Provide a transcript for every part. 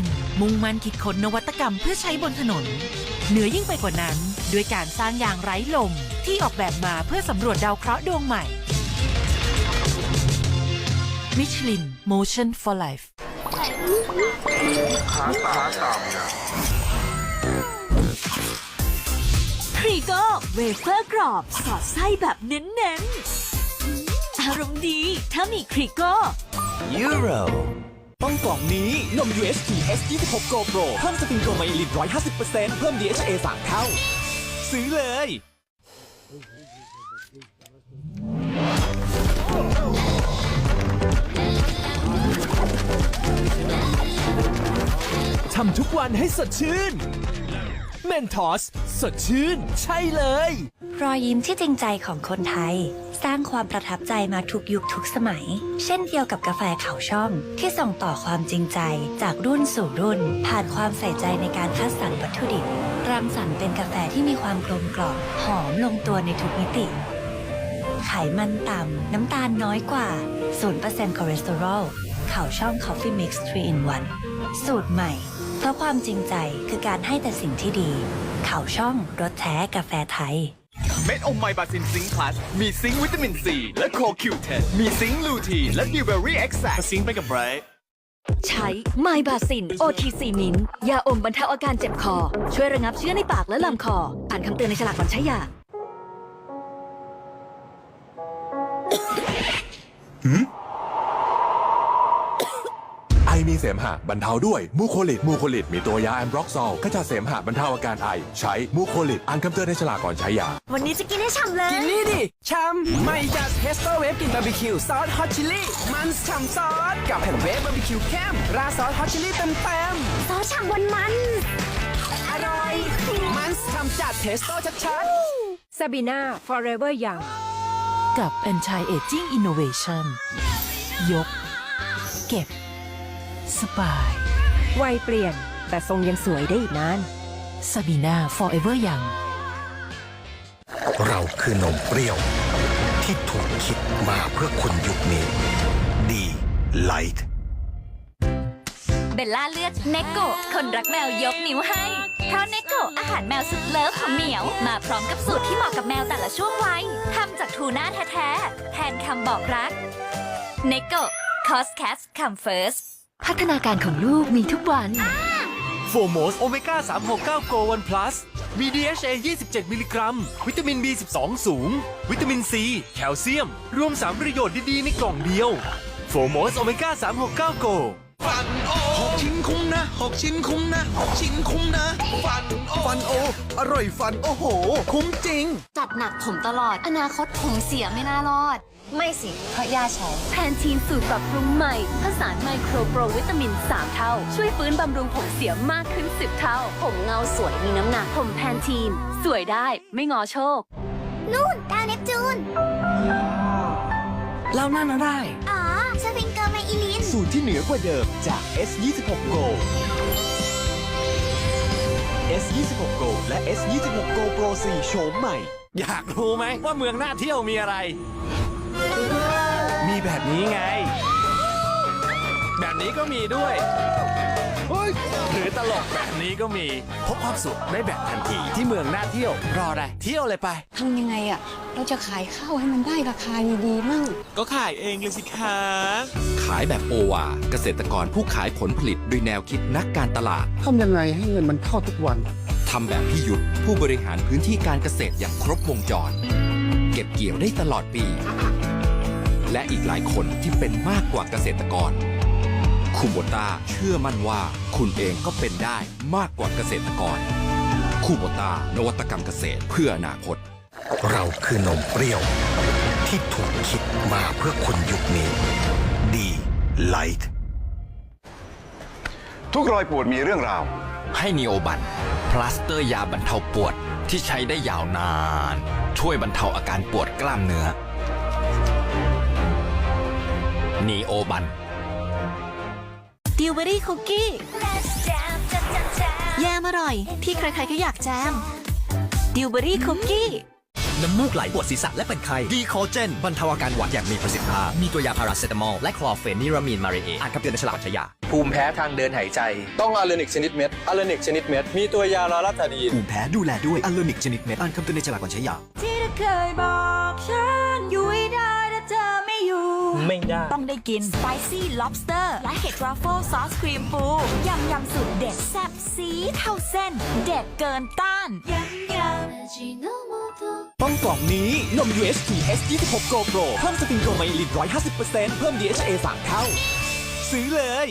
ลินมุ่งมั่นคิดค้นนวัตกรรมเพื่อใช้บนถนน เหนือยิ่งไปกว่านั้น ด้วยการสร้างยางไร้ลม ที่ออกแบบมาเพื่อสำรวจดาวเคราะห์ดวงใหม่มิชลิน Motion for Life ครีโก้เวเฟอร์กรอบ สอดไส้แบบเน้นๆอืมอารมณ์ดี ถ้ามีครีโก้ยูโร ต้องกล่องนี้ นม UHT S26 Go Pro เพิ่มสปริงโกไมลิน150%เพิ่ม DHA 3เท่า ซื้อเลย ทำทุกวันให้สดชื่น เมนทอส สดชื่น ใช่เลย รอยยิ้มที่จริงใจของคนไทย สร้างความประทับใจมาทุกยุคทุกสมัย เช่นเดียวกับกาแฟเขาช่อง ที่ส่งต่อความจริงใจจากรุ่นสู่รุ่น ผ่านความใส่ใจในการคัดสรรวัตถุดิบรังสรรค์เป็นกาแฟที่มีความกลมกล่อมหอมลงตัวในทุกมิติ ไขมันต่ำน้ำตาลน้อยกว่า0%คอเลสเตอรอล ขาช่อง Coffee Mix 3 in 1 สูตรใหม่ เพราะความจริงใจคือการให้แต่สิ่งที่ดีเขาช่องรสแท้กาแฟไทย เม็ดอมไมบาซินซิงค์พลัสมีซิงค์วิตามินซีและโคคิวเทนมีซิงค์ลูทีนและดิวเบอรี่เอ็กซ์แซซิงค์ไปกับไบรท์ใช้ไมบาซิน OTC มินยาอมบรรเทาอาการเจ็บคอ ช่วยระงับเชื้อในปากและลำคอ อ่านคำเตือนในฉลากก่อนใช้ยา มีเสมหะบรรเทาด้วยมูโคลิดมูโคลิดมีตัวยาแอมบร็อกซอลขจัดเสมหะบรรเทาอาการไอ ใช้มูโคลิดอ่านคำเตือนในฉลากก่อนใช้ยา วันนี้จะกินให้ฉ่ำเลย กินนี่ดิชำไม่จัดเทสโต้เวฟกลินบาร์บีคิวซอสฮอตชิลลี่มันฉ่ำซอสกับแผ่นเวฟบาร์บีคิวเข้มราดซอสฮอตชิลลี่เต็มเต็มซอสฉ่ำวันมันๆอร่อย มันฉ่ำจัดเทสโต้ชัดซาบีนา forever young กับ Anti Aging Innovation ยก เก็บ สบายวัยเปลี่ยน แต่ทรงยังสวยได้อีกนานซาบีนา Forever Young เราคือนมเปรี้ยว ที่ถูกคิดมาเพื่อคนยุคนี้ ดีไลท์เบลล่าเลือกเนโกะคนรักแมวยกนิ้วให้ เพราะเนโกะอาหารแมวสุดเลิฟของเหมียว มาพร้อมกับสูตรที่เหมาะกับแมวแต่ละช่วงวัยทำจากทูน่าแท้ๆแทนคำบอกรักเนโกะ Cos Cat Come First พัฒนาการของลูกมีทุกวัน โฟโมสโอเมก้า369โกวันพลัสมี DHA 27 มิลลิกรัม วิตามิน B12 สูง วิตามินซี แคลเซียม รวม 3 ประโยชน์ดี ๆ ในกล่องเดียว โฟโมสโอเมก้า369โกฟันโอหกชิ้นคุ้ม หกชิ้นคุ้มนะหกชิ้นคุ้มนะ ฟันโอฟันโอ อร่อยฟันโอ้โห คุ้มจริง จัดหนักผมตลอด อนาคตผมเสียไม่น่ารอด ไม่สิ เพราะย่าใช้แพนทีนสูตรปรับปรุงใหม่ ผสานไมโครโปรวิตามิน 3 เท่า ช่วยฟื้นบำรุงผมเสียมากขึ้น 10 เท่า ผมเงาสวยมีน้ำหนัก ผมแพนทีน สวยได้ไม่งอโชค นู่นดาวเนปจูนๆแล้วนั่นอะไร อ๋อสฟิงเก อร์ไมอิลิน สูตรที่เหนือกว่าเดิมจาก S26 Go S26 Go และ S26 Go Pro 4โฉมใหม่ อยากรู้ไหมว่าเมืองน่าเที่ยวมีอะไร มีแบบนี้ไง แบบนี้ก็มีด้วยหรือตลกแบบนี้ก็มี พบความสุขได้แบบทันทีที่เมืองน่าเที่ยว รออะไรเที่ยวเลยไปทำยังไงอะเราจะขายข้าวให้มันได้ราคาดีๆมั่งก็ขายเองเลยสิคะขายแบบโอวาเกษตรกรผู้ขายผลผลิตด้วยแนวคิดนักการตลาดทำยังไงให้เงินมันเข้าทุกวัน ทำแบบพี่ยุทธผู้บริหารพื้นที่การเกษตรอย่างครบวงจร เก็บเกี่ยวได้ตลอดปี และอีกหลายคนที่เป็นมากกว่าเกษตรกรคุโบต้าเชื่อมั่นว่าคุณเองก็เป็นได้มากกว่าเกษตรกรคูโบต้านวัตกรรมเกษตรเพื่ออนาคต เราคือนมเปรี้ยว ที่ถูกคิดมาเพื่อคนยุคนี้ ดีไลท์ทุกรอยปวดมีเรื่องราว ให้นีโอบัน พลาสเตอร์ยาบรรเทาปวดที่ใช้ได้ยาวนาน ช่วยบรรเทาอาการปวดกล้ามเนื้อนีโอบันดิวเบอรี่คุกกี้แยมอร่อย ที่ใครๆก็อยากแจมดิวเบอรี่คุกกี้ น้ำมูกไหลปวดศีรษะและเป็นไข้ดีคอเจนบรรเทาอาการหวัดอย่างมีประสิทธิภาพ มีตัวยาพาราเซตามอลและคลอร์เฟนิรามีนมาเรเออ่านคำเตือนในฉลากบัญชยาภูมิแพ้ทางเดินหายใจ ต้องอาเลนิกชนิดเม็ดอาเลนิกชนิดเม็ดมีตัวยาลาลาตาดีนภูมิแพ้ดูแลด้วยอัลเลนิกชนิดเม็ดอ่านคำเตือนในฉลากบัญชยาที่เธอเคยบอกฉันอยู่ไม่ได้ถ้าเธอไม่อยู่ไม่ได้ต้องได้กิน Spicy Lobster และเห็ดทรัฟเฟิลซอสครีมปูยำยำสุดเด็ดแซ่บซีดเท่าเส้น เด็ดเกินต้านยำยำ ต้องกล่องนี้นม UHT S26 Go Pro เพิ่มสปริงโกรไมลิน150%เพิ่ม DHA 3เท่า ซื้อเลย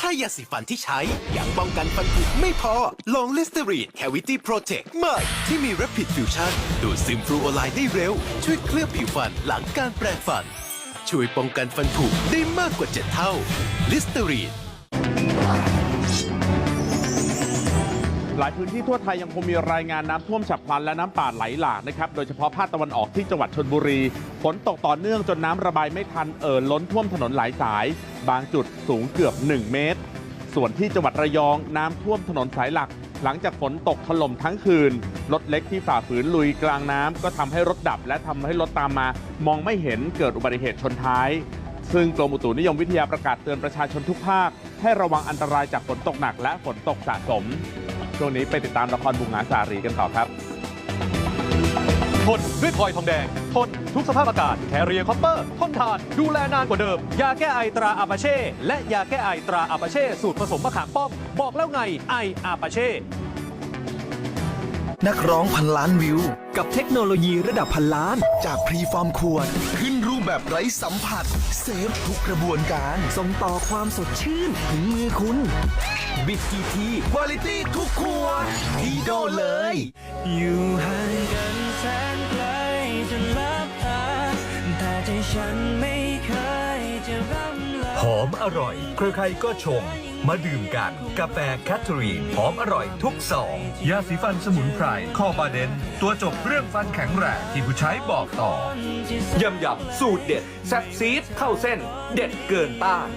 ถ้ายาสีฟันที่ใช้ยังป้องกันฟันผุไม่พอ ลองลิสเตอรีน Cavity Protect ใหม่ที่มี Rapid Fusion ดูดซึมฟลูออไลน์ได้เร็ว ช่วยเคลือบผิวฟันหลังการแปรงฟัน ช่วยป้องกันฟันผุได้มากกว่า 7 เท่าลิสเตอรีน หลายพื้นที่ทั่วไทยยังคงมีรายงานน้ำท่วมฉับพลันและน้ำป่าไหลหลากนะครับ โดยเฉพาะภาคตะวันออกที่จังหวัดชนบุรี ฝนตกต่อเนื่องจนน้ำระบายไม่ทันเอ่อล้นท่วมถนนหลายสาย บางจุดสูงเกือบ 1 เมตร ส่วนที่จังหวัดระยองน้ำท่วมถนนสายหลัก หลังจากฝนตกถล่มทั้งคืน รถเล็กที่ฝ่าฝืนลุยกลางน้ำก็ทำให้รถดับ และทำให้รถตามมา มองไม่เห็นเกิดอุบัติเหตุชนท้าย ซึ่งกรมอุตุนิยมวิทยาประกาศเตือนประชาชนทุกภาค ให้ระวังอันตรายจากฝนตกหนักและฝนตกสะสม ช่วงนี้ไปติดตามละครบุงหาสารีกันต่อครับทนด้วยพลอยทองแดง ทนทุกสภาพอากาศ แคเรียคอปเปอร์ ทนทาน ดูแลนานกว่าเดิม ยาแก้ไอตราอาปาเช่ และยาแก้ไอตราอาปาเช่ สูตรผสมมะขามป้อม บอกแล้วไงไออาปาเช่ นักร้องพันล้านวิว กับเทคโนโลยีระดับพันล้าน จากพรีฟอร์มขวดขึ้นรูป แบบไร้สัมผัส เซฟทุกกระบวนการ ส่งต่อความสดชื่น ถึงมือคุณ บิดกี่ทีวาลิตี้ทุกขวดดีโดเลย อยู่ห่างกันแสนไกลจนลับตาแต่ใจฉัน อมอร่อย ใครๆก็ชม มาดื่มกัน กาแฟแคทเธอรีนหอมอร่อยทุกซองยาสีฟันสมุนไพรคอบาเดน ตัวจบเรื่องฟันแข็งแรงที่ผู้ใช้บอกต่อยำยำสูตรเด็ด แซ่บซีดเข้าเส้น เด็ดเกินต้าน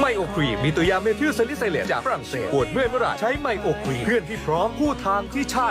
ไมโอครีมมีตัวยาเมทิลซาลิไซเลตจากฝรั่งเศสปวดเมื่อยเมื่อไหร่ใช้ไมโอครีมเพื่อนที่พร้อมคู่ทางที่ใช่